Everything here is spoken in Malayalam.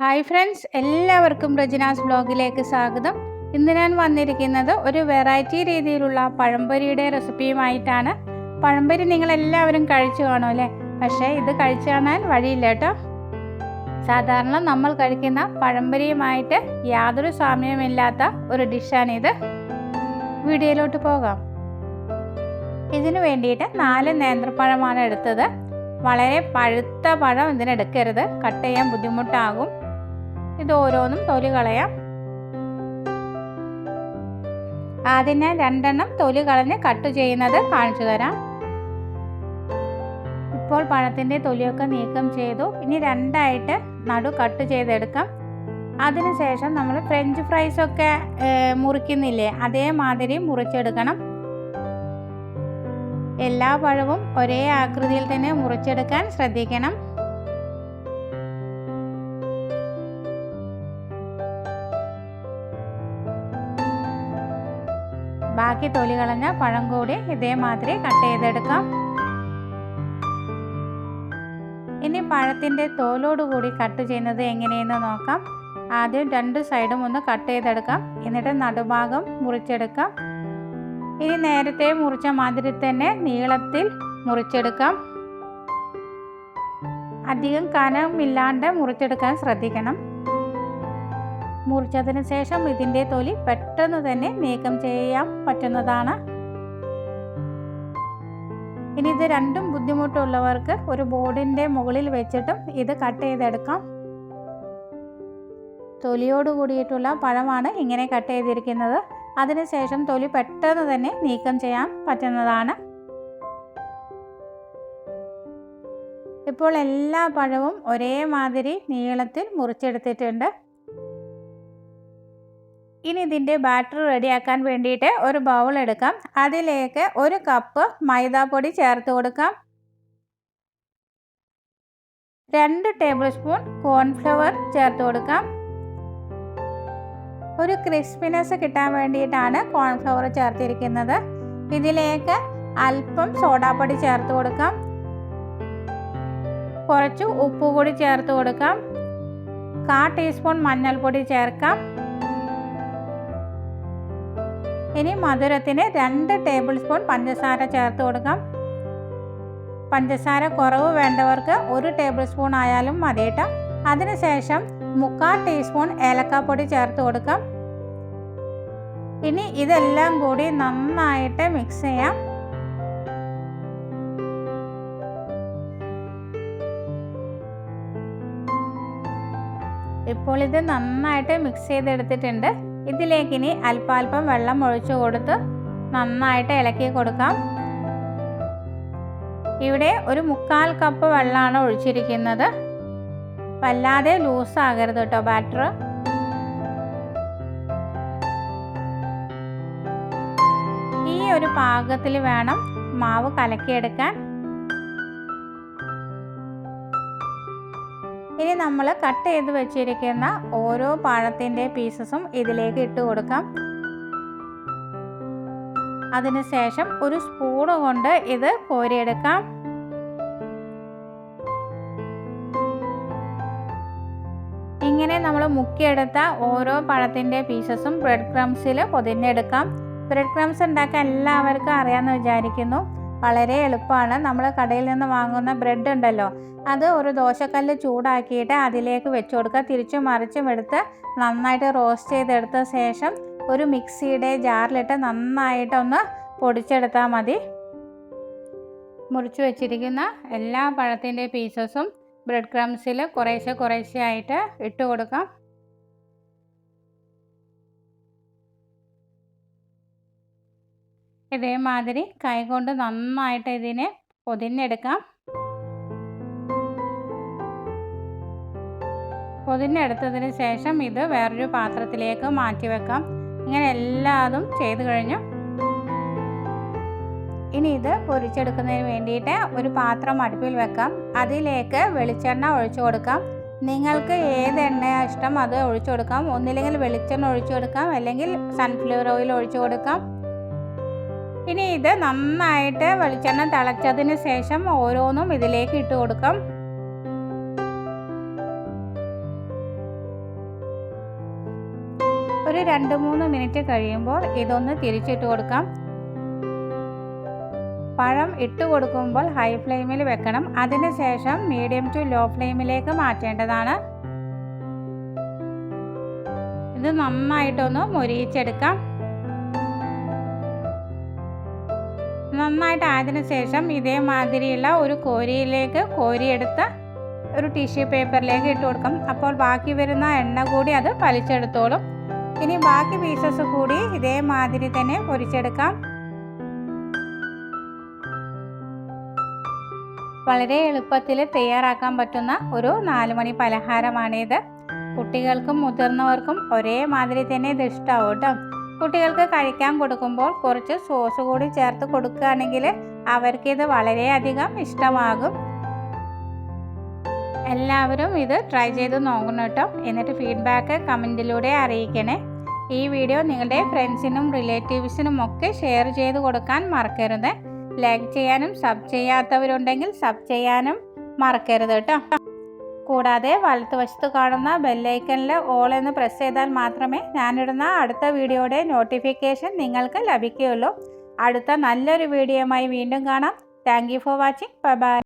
ഹായ് ഫ്രണ്ട്സ് എല്ലാവർക്കും റജിനാസ് ബ്ലോഗിലേക്ക് സ്വാഗതം. ഇന്ന് ഞാൻ വന്നിരിക്കുന്നത് ഒരു വെറൈറ്റി രീതിയിലുള്ള പഴംപൊരിയുടെ റെസിപ്പിയുമായിട്ടാണ് പഴംപൊരി നിങ്ങൾ എല്ലാവരും കഴിച്ചു കാണും അല്ലേ? പക്ഷേ ഇത് കഴിച്ചു കാണാൻ വഴിയില്ല കേട്ടോ. സാധാരണ നമ്മൾ കഴിക്കുന്ന പഴംപൊരിയുമായിട്ട് യാതൊരു സാമ്യമില്ലാത്ത ഒരു ഡിഷാണിത് വീഡിയോയിലോട്ട് പോകാം. ഇതിനു വേണ്ടിയിട്ട് നാല് നേന്ത്രപ്പഴമാണ് എടുത്തത്. വളരെ പഴുത്ത പഴം ഇതിനെടുക്കരുത്. കട്ട് ചെയ്യാൻ ബുദ്ധിമുട്ടാകും. ഇത് ഓരോന്നും തൊലി കളയാം. ആദ്യം ഞാൻ രണ്ടെണ്ണം തൊലി കളഞ്ഞ് കട്ട് ചെയ്യുന്നത് കാണിച്ചു തരാം. ഇപ്പോൾ പഴത്തിന്റെ തൊലിയൊക്കെ നീക്കം ചെയ്തു. ഇനി രണ്ടായിട്ട് നടു കട്ട് ചെയ്തെടുക്കാം. അതിനുശേഷം നമ്മൾ ഫ്രഞ്ച് ഫ്രൈസ് ഒക്കെ മുറിക്കുന്നില്ലേ അതേമാതിരി മുറിച്ചെടുക്കണം. എല്ലാ പഴവും ഒരേ ആകൃതിയിൽ തന്നെ മുറിച്ചെടുക്കാൻ ശ്രദ്ധിക്കണം. ബാക്കി തൊലി കളഞ്ഞ പഴം കൂടി ഇതേമാതിരി കട്ട് ചെയ്തെടുക്കാം. ഇനി പഴത്തിന്റെ തോലോട് കൂടി കട്ട് ചെയ്യുന്നത് എങ്ങനെയെന്ന് നോക്കാം. ആദ്യം രണ്ട് സൈഡും ഒന്ന് കട്ട് ചെയ്തെടുക്കാം. എന്നിട്ട് നടുഭാഗം മുറിച്ചെടുക്കാം. ഇനി നേരത്തെ മുറിച്ച മാതിരി തന്നെ നീളത്തിൽ മുറിച്ചെടുക്കാം. അധികം കനമില്ലാണ്ട് മുറിച്ചെടുക്കാൻ ശ്രദ്ധിക്കണം. മുറിച്ചതിന് ശേഷം ഇതിന്റെ തൊലി പെട്ടെന്ന് തന്നെ നീക്കം ചെയ്യാൻ പറ്റുന്നതാണ്. ഇനി ഇത് രണ്ടും ബുദ്ധിമുട്ടുള്ളവർക്ക് ഒരു ബോർഡിന്റെ മുകളിൽ വെച്ചിട്ടും ഇത് കട്ട് ചെയ്തെടുക്കാം. തൊലിയോട് കൂടിയിട്ടുള്ള പഴമാണ് ഇങ്ങനെ കട്ട് ചെയ്തിരിക്കുന്നത്. അതിനുശേഷം തൊലി പെട്ടെന്ന് തന്നെ നീക്കം ചെയ്യാൻ പറ്റുന്നതാണ്. ഇപ്പോൾ എല്ലാ പഴവും ഒരേമാതിരി നീളത്തിൽ മുറിച്ചെടുത്തിട്ടുണ്ട്. ഇനി ഇതിന്റെ ബാറ്റർ റെഡിയാക്കാൻ വേണ്ടിയിട്ട് ഒരു ബൗൾ എടുക്കാം. അതിലേക്ക് ഒരു കപ്പ് മൈദാപ്പൊടി ചേർത്ത് കൊടുക്കാം. രണ്ട് ടേബിൾ സ്പൂൺ കോൺഫ്ലവർ ചേർത്ത് കൊടുക്കാം. ഒരു ക്രിസ്പിനെസ് കിട്ടാൻ വേണ്ടിയിട്ടാണ് കോൺഫ്ലവർ ചേർത്തിരിക്കുന്നത്. ഇതിലേക്ക് അല്പം സോഡാപ്പൊടി ചേർത്ത് കൊടുക്കാം. കുറച്ച് ഉപ്പ് കൂടി ചേർത്ത് കൊടുക്കാം. കാ ടീസ്പൂൺ മഞ്ഞൾപ്പൊടി ചേർക്കാം. ഇനി മധുരത്തിന് രണ്ട് ടേബിൾ സ്പൂൺ പഞ്ചസാര ചേർത്ത് കൊടുക്കാം. പഞ്ചസാര കുറവ് വേണ്ടവർക്ക് ഒരു ടേബിൾ സ്പൂൺ ആയാലും മതി കേട്ടോ. അതിനുശേഷം മുക്കാൽ ടീസ്പൂൺ ഏലക്കാപ്പൊടി ചേർത്ത് കൊടുക്കാം. ഇനി ഇതെല്ലാം കൂടി നന്നായിട്ട് മിക്സ് ചെയ്യാം. ഇപ്പോൾ ഇത് നന്നായിട്ട് മിക്സ് ചെയ്തെടുത്തിട്ടുണ്ട്. ഇതിലേക്ക് ഇനി അല്പാൽപ്പം വെള്ളം ഒഴിച്ചു കൊടുത്ത് നന്നായിട്ട് ഇളക്കി കൊടുക്കാം. ഇവിടെ ഒരു മുക്കാൽ കപ്പ് വെള്ളമാണ് ഒഴിച്ചിരിക്കുന്നത്. വല്ലാതെ ലൂസാകരുത് കേട്ടോ ബാറ്റർ ഈ ഒരു പാകത്തിൽ വേണം മാവ് കലക്കിയെടുക്കാൻ. ഇനി നമ്മൾ കട്ട് ചെയ്ത് വെച്ചിരിക്കുന്ന ഓരോ പഴത്തിന്റെ പീസസും ഇതിലേക്ക് ഇട്ട് കൊടുക്കാം. അതിനുശേഷം ഒരു സ്പൂണ് കൊണ്ട് ഇത് കോരിയെടുക്കാം. ഇങ്ങനെ നമ്മൾ മുക്കിയെടുത്ത ഓരോ പഴത്തിന്റെ പീസസും ബ്രെഡ് ക്രംസിൽ പൊതിഞ്ഞെടുക്കാം. ബ്രെഡ് ക്രംസ് ഉണ്ടാക്കാൻ എല്ലാവർക്കും അറിയാമെന്ന് വിചാരിക്കുന്നു. വളരെ എളുപ്പമാണ്. നമ്മൾ കടയിൽ നിന്ന് വാങ്ങുന്ന ബ്രെഡ് ഉണ്ടല്ലോ അത് ഒരു ദോശക്കല്ല് ചൂടാക്കിയിട്ട് അതിലേക്ക് വെച്ച് കൊടുക്കുക. തിരിച്ചും മറിച്ചും എടുത്ത് നന്നായിട്ട് റോസ്റ്റ് ചെയ്തെടുത്ത ശേഷം ഒരു മിക്സിയുടെ ജാറിലിട്ട് നന്നായിട്ടൊന്ന് പൊടിച്ചെടുത്താൽ മതി. മുറിച്ച് വെച്ചിരിക്കുന്ന എല്ലാ പഴത്തിന്റെ പീസസും ബ്രെഡ് ക്രംസിൽ കുറേശ്ശെ കുറേശ്ശെ ആയിട്ട് ഇട്ട് കൊടുക്കാം. ഇതേമാതിരി കൈകൊണ്ട് നന്നായിട്ട് ഇതിനെ പൊതിഞ്ഞെടുക്കാം. പൊതിഞ്ഞെടുത്തതിന് ശേഷം ഇത് വേറൊരു പാത്രത്തിലേക്ക് മാറ്റി വെക്കാം. ഇങ്ങനെ എല്ലാതും ചെയ്തു കഴിഞ്ഞു. ഇനി ഇത് പൊരിച്ചെടുക്കുന്നതിന് വേണ്ടിയിട്ട് ഒരു പാത്രം അടുപ്പിൽ വെക്കാം. അതിലേക്ക് വെളിച്ചെണ്ണ ഒഴിച്ചു കൊടുക്കാം. നിങ്ങൾക്ക് ഏത് എണ്ണയാണ് ഇഷ്ടം അത് ഒഴിച്ചു കൊടുക്കാം. ഒന്നില്ലെങ്കിൽ വെളിച്ചെണ്ണ ഒഴിച്ചു കൊടുക്കാം. അല്ലെങ്കിൽ സൺഫ്ലവർ ഓയിൽ ഒഴിച്ചു കൊടുക്കാം. ഇനി ഇത് നന്നായിട്ട് വെളിച്ചെണ്ണ തിളച്ചതിന് ശേഷം ഓരോന്നും ഇതിലേക്ക് ഇട്ട് കൊടുക്കാം. ഒരു രണ്ട് മൂന്ന് മിനിറ്റ് കഴിയുമ്പോൾ ഇതൊന്ന് തിരിച്ചിട്ട് കൊടുക്കാം. പഴം ഇട്ട് കൊടുക്കുമ്പോൾ ഹൈ ഫ്ലെയിമിൽ വെക്കണം. അതിനുശേഷം മീഡിയം ടു ലോ ഫ്ലെയിമിലേക്ക് മാറ്റേണ്ടതാണ്. ഇത് നന്നായിട്ടൊന്ന് മൊരിയിച്ചെടുക്കാം. നന്നായിട്ട് ആയതിന് ശേഷം ഇതേമാതിരിയുള്ള ഒരു കോരിയിലേക്ക് കോരിയെടുത്ത് ഒരു ടിഷ്യൂ പേപ്പറിലേക്ക് ഇട്ട് കൊടുക്കും. അപ്പോൾ ബാക്കി വരുന്ന എണ്ണ കൂടി അത് വലിച്ചെടുത്തോളും. ഇനി ബാക്കി പീസസ് കൂടി ഇതേമാതിരി തന്നെ പൊരിച്ചെടുക്കാം. വളരെ എളുപ്പത്തിൽ തയ്യാറാക്കാൻ പറ്റുന്ന ഒരു നാലുമണി പലഹാരമാണിത്. കുട്ടികൾക്കും മുതിർന്നവർക്കും ഒരേ മാതിരി തന്നെ ഇത് ഇഷ്ടമാവും കേട്ടോ. കുട്ടികൾക്ക് കഴിക്കാൻ കൊടുക്കുമ്പോൾ കുറച്ച് സോസ് കൂടി ചേർത്ത് കൊടുക്കുകയാണെങ്കിൽ അവർക്കിത് വളരെയധികം ഇഷ്ടമാകും. എല്ലാവരും ഇത് ട്രൈ ചെയ്ത് നോക്കണം കേട്ടോ. എന്നിട്ട് ഫീഡ്ബാക്ക് കമന്റിലൂടെ അറിയിക്കണേ. ഈ വീഡിയോ നിങ്ങളുടെ ഫ്രണ്ട്സിനും റിലേറ്റീവ്സിനും ഒക്കെ ഷെയർ ചെയ്ത് കൊടുക്കാൻ മറക്കരുത്. ലൈക്ക് ചെയ്യാനും സബ് ചെയ്യാത്തവരുണ്ടെങ്കിൽ സബ് ചെയ്യാനും മറക്കരുത് കേട്ടോ. കൂടാതെ വലത്തുവശത്ത് കാണുന്ന ബെല്ലൈക്കനിൽ ഓൾ എന്ന് പ്രസ് ചെയ്താൽ മാത്രമേ ഞാനിടുന്ന അടുത്ത വീഡിയോയുടെ നോട്ടിഫിക്കേഷൻ നിങ്ങൾക്ക് ലഭിക്കുകയുള്ളൂ. അടുത്ത നല്ലൊരു വീഡിയോയുമായി വീണ്ടും കാണാം. Thank for watching bye bye